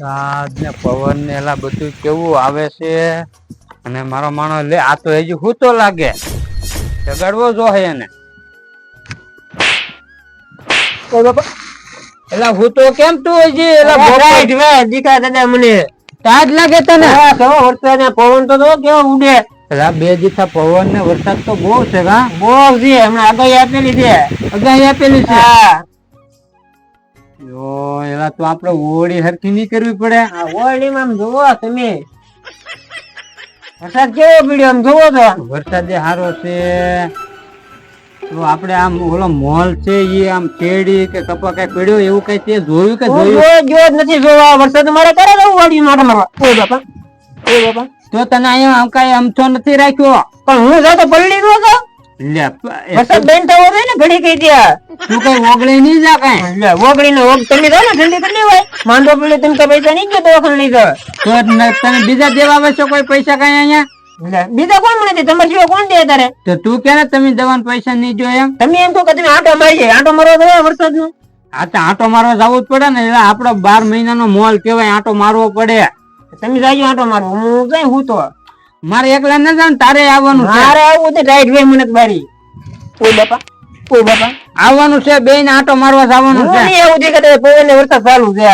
વરસાદ ને પવન ને એલા બધું કેવું આવે છે? અને મારો માણો લે આ તો હજી હૂતો લાગે. જગાડવો જો હે એને. એલા હું તો કેમ તું હજી એલા રાઈટ વે દીકા દાદા મને તાજ લાગે તને? હા કેવો વરસાદ ને પવન તો કેવો ઉડે. એલા બે જીથા પવન ને વરસાદ તો બહુ છે કા બહુ છે હમણાં આગાહી આપેલી છે. અગાહી આપેલી છે? હા. એલા તો આપણે હોળી હરખી નહીં કરવી પડે. આ આમ જોવો તમે. વરસાદ કેવો પડ્યો આમ જોવો તો? વરસાદ જે સારો છે. તો આપણે આમ ઓલો મોલ છે એ આમ કેડી કે કપા કઈ પડ્યો એવું કઈ તે જોયું કે જોયું? જો નથી જોવા. વરસાદ મારે કરે જવું વાડી મારા મારવા ઓય બાપા. ઓય બાપા. તો તને અહીંયા આમ કઈ અમથો નથી રાખ્યો? પણ હું જાતો પલડી નો એ વરસાદ બેન થવો જોઈએ ને ઘડી કઈ ત્યાં. તું કઈ ઓગળી નહીં જા કઈ. ઓગળી ને ઓગ તમે જાઓ ને ઠંડી કરી હોય માંડો પીડે તમે તો પૈસા નહીં ગયો દવાખાને લઈ જાઓ તો તને બીજા દેવા આવે છે કોઈ પૈસા કઈ અહીંયા? બીજા કોણ મળે છે? તમારે સિવાય કોણ દે તારે? તો તું કે ને તમે દવાન પૈસા નહીં જો એમ? તમે એમ કહો કે તમે આટો મારી જાય આંટો મારવા તો વરસાદનું આ તો આંટો મારવા જવું જ પડે ને એટલે આપડો બાર મહિનાનો મોલ કેવાય આંટો મારવો પડે. તમે જાજો આટો મારવો. હું કઈ હું તો? મારે એકલા ન જાણ તારે આવવાનું છે. મારે આવું તો રાઈટ વે મને બારી. ઓય બાપા ઓય બાપા. આવવાનું છે બે ને આંટો મારવા જવાનું છે. નહીં એવું દેખાતો પવન ને વરસાદ ચાલુ છે.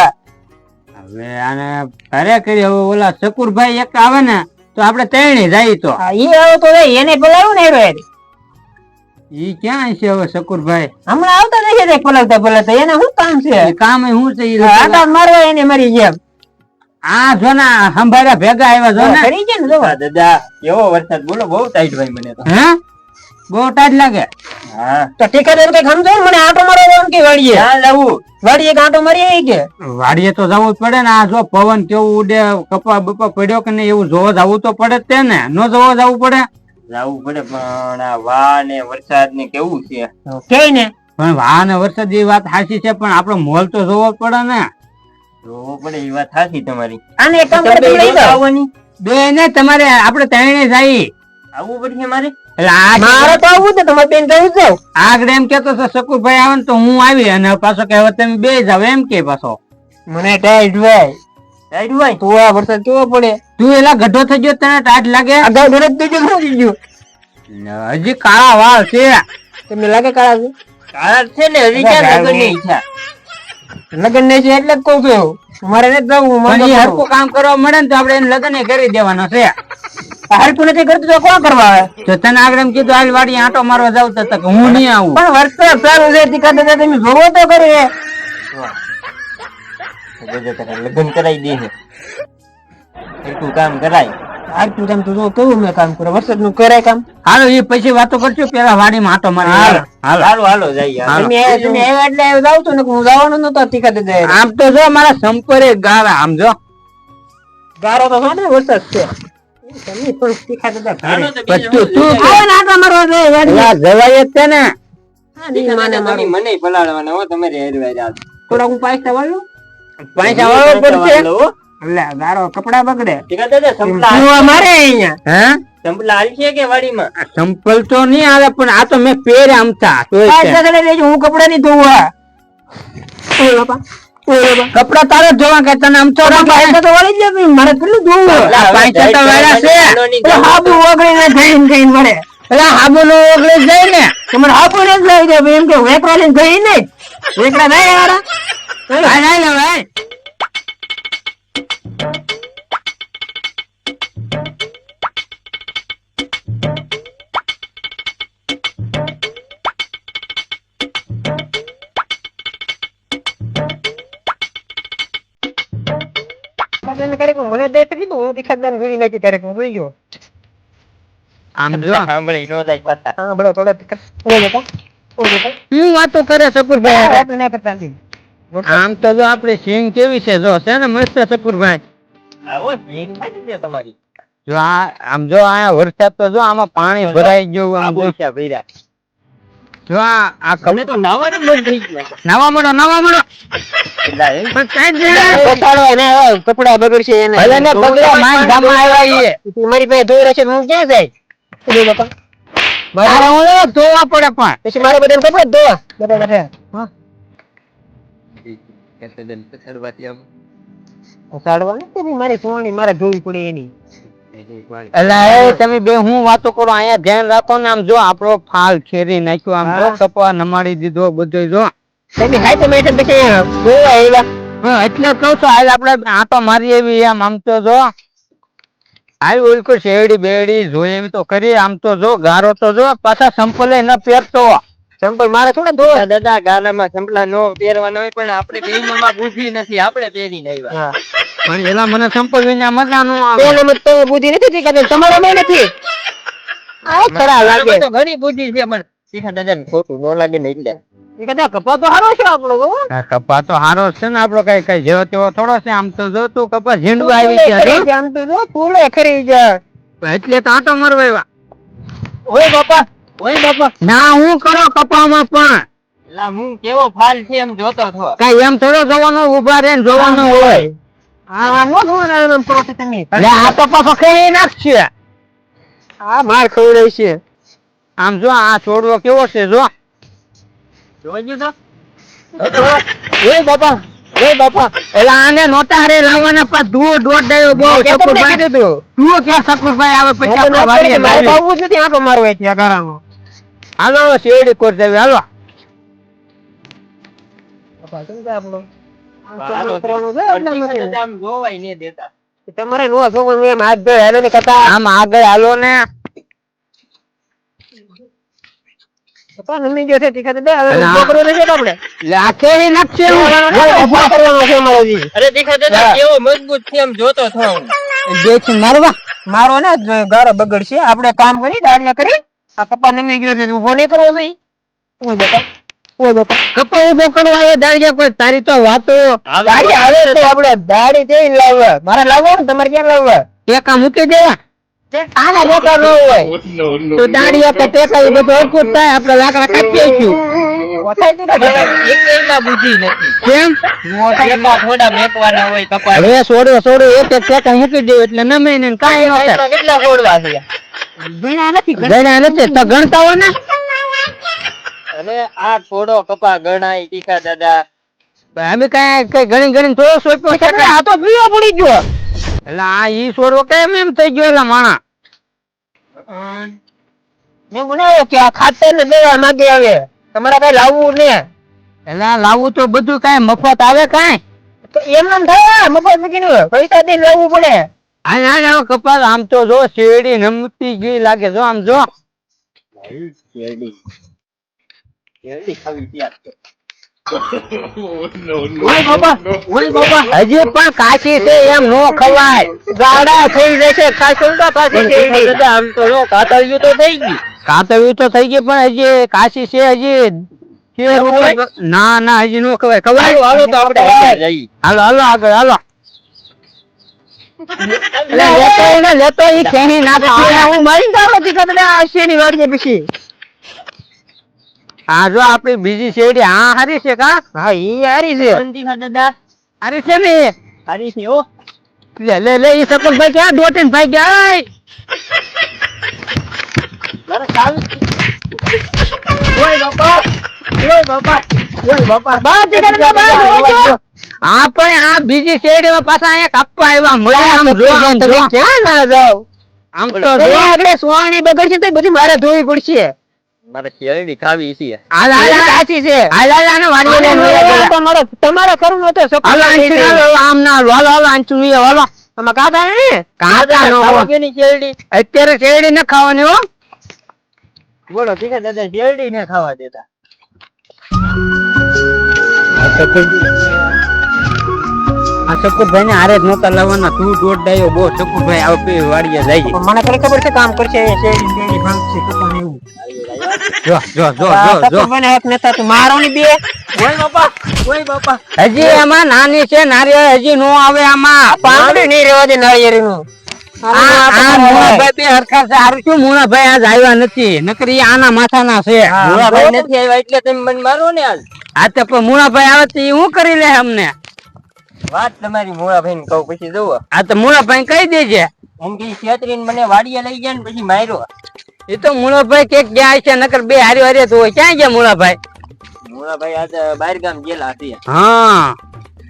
હવે આને ઘરે કરી હવે ઓલા શકુરભાઈ એક આવે ને તો આપણે ત્રણે જાય તો. એ ઈ આવો તો એને પલાવ્યું ને હેરો. ઈ ક્યાં છે હવે શકુરભાઈ? હમણાં આવતા નથી પલાવતા પલાવતા એને શું કામ છે? કામ શું છે આટા મારવા એને મરી જેમ. આ જો ને સંભાળ્યા ભેગા આવ્યા જો ને. કરી છે ને જો. દાદા એવો વરસાદ બોલો બહુ ટાઈટ ભાઈ મને તો. હે? બહુ ટાઈટ લાગે? હા. તો ઠેકેદાર કે સમજો ને મને આટો મારો એમ કે વાડીએ? હા લાવું. વાડીએ કાંટો મારી આવી કે? વાડીએ તો જવું જ પડે ને આ જો પવન કેવું ઉડે કપા બપા પડ્યો કે નહીં એવું જોવા જવું તો પડે તે ને. નો જોવા જવું પડે? જવું પડે પણ આ વા ને વરસાદ ને કેવું છે? કે ને? પણ વા ને વરસાદ એ વાત સાચી છે પણ આપણો મોલ તો જોવો જ પડે ને. જોવું પડે એ વાત સાચી તમારી. આને એક કામ લઈ જાઓ. આવવાની. બે ને તમારે આપણે ત્રણે જાય આવવું પડશે મારે મારે તો આવું છે તમારે બેન કહ્યું જાવ આગળ એમ કેતો તો શકુરભાઈ આવે ને તો હું આવી અને પાછો કે તમે બે જાવ એમ કે પાછો. મને ટાઈટ ભાઈ ટાઈટ ભાઈ તો આ વરસાદ કેવો પડે? તું એલા ગઢો થઈ ગયો તને ટાટ લાગે? અગાઉ ગયું હજી કાળા વાળ છે. તમને લાગે કાળા છે? કાળા છે ને હજી ક્યાં લગનની ઈચ્છા લગન છે એટલે જ કહું છું મારે નથી જવું પણ હરકું કામ કરવા મળે ને તો આપણે એને લગ્ન કરી દેવાનો છે. હરકું નથી કરતું તો કોણ કરવા આવે? તો તને આગળ એમ કીધું હાલ વાડી આંટો મારવા જાવ તો તો હું નહીં આવું. પણ વરસાદ સારું છે તીખા દાદા તમે જોવો તો કરે લગ્ન કરાવી દે છે. એટલું કામ કરાય. આજનું કામ તું કેવું મેં કામ કરો. વરસાદનું કરે કામ. હાલો એ પછી વાતો કરજો. પેલા વાડીમાં આંટો મારી હાલો. હાલો. હાલો જઈએ. તમે તમે આવ્યા એટલે જાવ છો ને હું જવાનો નતો તીખા દાદા આમ તો જો મારા સંપરે ગાળા આમ જો. ગારો તો ને વરસાદ છે. તમે પણ તીખા દાદા હાલો તો પછી બીજું તું તું આવે ને આટલા મારવા જાય જવાય છે ને. હા, નહીં માને તમે મારું. મને પલાળવાના હો તમે થોડા હું પૈસા વાળું. પૈસા વાળવો પડશે. એટલે તારો કપડા બગડે. મારે અહીંયા? હે? સંપલા હાલશે કે વાડીમાં? આ ચંપલ તો નહીં આવે પણ આ તો મેં આમતા. પૈસા લઈ લેજો હું કપડા નહીં ધોવા. ઓય બાપા ઓય બાપા. કપડાં તારે ધોવા જોવા કે તને આમ તો પૈસા તો વળી જાય, મારે કેટલું ધોવું? આ પૈસા તો વેડા છે. હાબુ ઓગળીને જઈને જઈને મળે એટલે હાબુ નો ઓગળી જાય ને. તમારે હાબુ ને જ લઈ જાય એમ કે વેકરા લઈને જઈ નહીં વેકરા નહીં વાળા હાલ, મને દે તો કીધું હું તીખાદાર જોઈ નાખી ક્યારેક હું જોઈ ગયો આમ જો સાંભળી નો થાય પાછા હા બડો થોડા તીખા ઓય બાપા હું વાતો કરે આપણે ના કરતા આમ તો જો આપડે સિંગ કેવી છે જો છે ને મસ્ત આવો છે તમારી. જો આ આમ જો આ વરસાદ તો જો આમાં પાણી ભરાઈ ગયું આમ ભર્યા. કપડા બગડશે એને ભલે ને પગલા માન ગામમાં આવ્યા ઈએ. તું મારી પાસે ધોઈ રહેશે હું ક્યાં જાય મારે હું ધોવા પડે પણ પછી મારે બધા કપડા ધોવા બધા બધા કે તે દિન પછાડવાથી આમ સાડવા નથી બી મારી સોની મારે ધોવી પડે એની એલા તમે બે હું વાતો કરો અહીંયા ધ્યાન રાખો ને આમ જો આપણો ફાલ ખેરી નાખ્યો આમ જો કપા નમાડી દીધો બધો જો. તમે હાઈ તો મેટર પછી જોવા આવ્યા? હા, એટલે કહું છું હાલ આપણે આટો મારી એવી આમ આમ તો જો. હાલ ઓલકો શેરડી બેરડી જોઈએ એવી તો કરી આમ તો જો ગારો તો જો પાછા સંપલે ન પહેરતો. સંપલ મારે થોડા ધોવા. દાદા ગાલામાં સંપલા નો પહેરવાનો હોય પણ આપણે બેયમાં બુદ્ધિ નથી આપણે પહેરીને આવ્યા. પણ એલા મને સંપર્ક વિના મજા ન આવે. પેલા મત તો બુદ્ધિ નથી શીખાતી તમારો મે નથી. આ ખરા લાગે. તો ઘણી બુદ્ધિ છે પણ શીખા દાદા ખોટું ન લાગે ને એટલે. કપા તો હારો છે આપણો કપા તો હારો છે ને આપણો કઈ કઈ જેવો તેવો થોડો છે આમ તો જો તું કપા ઝીંડું આવી ગયા આમ તો જો ફૂલે ખરી જા એટલે તો આટો મારવા ઓય બાપા ઓય બાપા. ના હું કરો કપામાં પણ. હું કેવો ફાલ છે એમ જોતો કઈ એમ થોડો જોવાનો ઊભા રે જોવાનો હોય. આ નો ધોવાના એમ કરો છો તમે એટલે આ તો પાછો ખેડી નાખશે. આ માર ખવડાય છે. આમ જો આ છોડવો કેવો છે જો. જોયું તો. ઓય બાપા ઓય બાપા. એટલે આને નોતા હારે લાવવાના પાછ ધુઓ દોઢ ડાયો બહુ શકુરભાઈ કીધું? તું. ધુઓ ક્યાં શકુરભાઈ આવે પછી આપણે વાડીએ કે જ નથી આંટો મારવો આ ગારામાં. હાલો શેરડી કોર દેવી હાલો. બાપા, કેમ આપણો? હાલો. આમ કરવાનું છે એટલે નથી. દાદા આમ જોવાય નહીં દેતા તમારે નો જોવાનું એમ હાથ ધોઈ હાલો ને કથા આમ આગળ હાલો ને પપ્પા નમી ગયો છે તીખા દે હવે ના. ઊભો કરવો આપણે એટલે આ નાખશે હું. કરવાનો છે અમારો અરે દેખા દાદા કેવો મજબૂત છે એમ જોતો થો. દેખી મારવા મારો ને ઘર ગારો બગડશે આપણે કામ કરી દાડિયા કરી આ પપ્પા નમી ગયો છે ઊભો નહીં કરવો ભાઈ ઓય બાપા ઓય બાપા. કપા ઊભો કરવા દાડી કોઈ તારી તો વાતો દાડી આવે તો આપણે દાડી તે લાવવા. મારે લાવવા ને તમારે ક્યાં લાવવા? ટેકા મૂકી દેવા. આના મોટા ન હોય. તો દાડિયા કે ટેકા એ બધું હરખું થાય આપણે લાકડા કાપી આવીશું ઓછાઈ દીધા બધા. એક એમાં બુદ્ધિ નથી. કેમ? એમાં થોડા મેકવાના હોય કપાસ હવે છોડો છોડો એક એક ટેકા મૂકી દેવું એટલે નમે ને કાંઈ ન થાય. એમાં કેટલા છોડવા છે? ગણ્યા નથી ગણ્યા નથી તો ગણતા હોય ને? અરે આ થોડો કપા ગણાય ટીકા દાદા. અમે કઈ કઈ ગણી ગણી થોડો સોંપ્યો છે આ તો પીવો પડી ગયો. એટલે આ ઈ સોરો કેમ એમ થઈ ગયો એટલે માણા. મેં બનાવ્યો કે આ ખાતર ને દેવા માંગે આવે તમારે કઈ લાવવું ને? એટલે લાવવું તો બધું કઈ મફત આવે કઈ? તો એમ નામ થાય મફત મૂકીને પૈસા દઈને લાવવું પડે. આ ના ના કપાલ આમ તો જો શેરડી નમતી ગઈ લાગે જો આમ જો. શેરડી શેરડી ખાવી ત્યાં ઓય બાપા ઓય બાપા હજી પણ કાચી છે એમ નો ખવાય. ગાડા થઈ જશે ખાસું તો આમ થઈ ગયું. કાતવ્યું તો થઈ ગયું પણ હજી કાચી છે હજી. ના ના હજી નો ખવાય. ખવાય? હાલો તો આપણે હાલો હાલો આગળ હાલો. લેતો લેતો ઈ ખેણી ના હું મારી ગાડો થી કદડે આ વાડીએ પછી? આ જો આપણી બીજી શેરડી હા હારી છે કા? હા ઈ હારી છે. દાદા. હારી છે ને? હારી છે ઓ લે લે લે ઈ સકલ ભાઈ ક્યાં તીન ભાઈ ગયા? મારે ઓય બાપા. ઓય બાપા. ઓય બાપા. બા દીકરા બા હા પણ આ બીજી શેરડીમાં પાછા અહીંયા કાપવા આવ્યા. મળે આમ જો આમ જો. ક્યાં ના જાવ આમ તો જો આગળ સોની બગડશે તો બધી મારે ધોવી પડશે. મારે શેરડી ખાવી છે. હાલ હાલ હાલ. સાચી છે. હાલ હાલ આને ગયા. તમારે તમારે હાલો આંચી આમ ના હાલો, હાલો હાલો આંચું લઈ આવો, હાલો. ને? કાતા નો કેની શેરડી. અત્યારે શેરડી ન ખાવાની હો. બોલો તીખા દાદા શેરડી ને ખાવા દેતા. આ શકુરભાઈ ને હારે જ નહોતા લાવવાના. તું દોઢ ડાયો બહુ શકુરભાઈ આવે વાડીએ જાય. મને ખબર છે કામ કરશે શેરડી શેરડી ભાંગશે જો જો જો જો જો. શકુરભાઈને હક નતા તું મારો ની બે. ઓય બાપા ઓય બાપા. હજી એમાં નાની છે નારિયેળ હજી નો આવે આમાં. પાંદડી નહીં રહેવા દે નાળિયેરીનું આ આ મુણાભાઈ બે હરખા છે. હારું શું મુણાભાઈ આજ આવ્યા નથી? નકરી આના માથાના છે. મુળાભાઈ નથી આવ્યા એટલે તમે મને મારો ને આજ. પણ મુણાભાઈ આવે તો ઈ કરી લે અમને? વાત તમારી મુળાભાઈ ને કહું પછી જોવો. આ તો મુણાભાઈ કહી દેજે. છેતરીને મને વાડીએ લઈ ગયા ને પછી માર્યો. એ તો મુળાભાઈ કે ગયા છે નકર બે હારી હારી તો. ક્યાં ગયા મુળાભાઈ? મુળાભાઈ આજે બહાર ગામ ગયેલા હતી હા.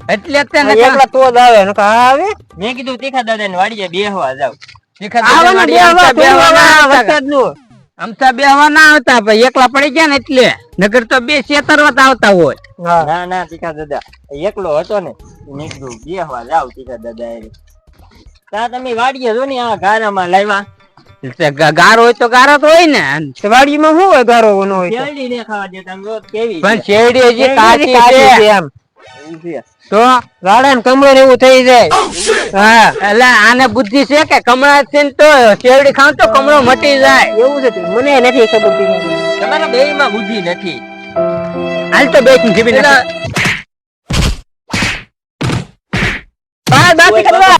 એટલે તેને એકલા તો જ આવે નકર આવે? મેં કીધું તીખા દાદા ને વાડીએ બેહવા જાવ. તીખા દાદા બે હવા, બેહવા ના નું. આમ આવતા. બેહવા ના આવતા ભાઈ એકલા પડી ગયા ને એટલે. નગર તો બે છેતરવત આવતા હોય. ના ના તીખા દાદા એકલો હતો ને મેં કીધું બેહવા જાવ તીખા દાદા એ તા તમે વાડીએ જો ને આ ગારામાં લાવ્યા ગારો હોય તો ગારો તો હોય ને. વાડીમાં શું હોય ગારો નો હોય શેરડી ને ખાવા દેતા કેવી પણ શેરડી હજી કાચી છે. એમ. તો વાળા ને કમળો એવું થઈ જાય. હા એટલે આને બુદ્ધિ છે કે કમળા છે ને તો શેરડી ખાવ તો કમળો મટી જાય. એવું છે મને નથી ખબર તમારા બે માં બુદ્ધિ નથી. હાલ તો બે જીવી બાકી કરવા.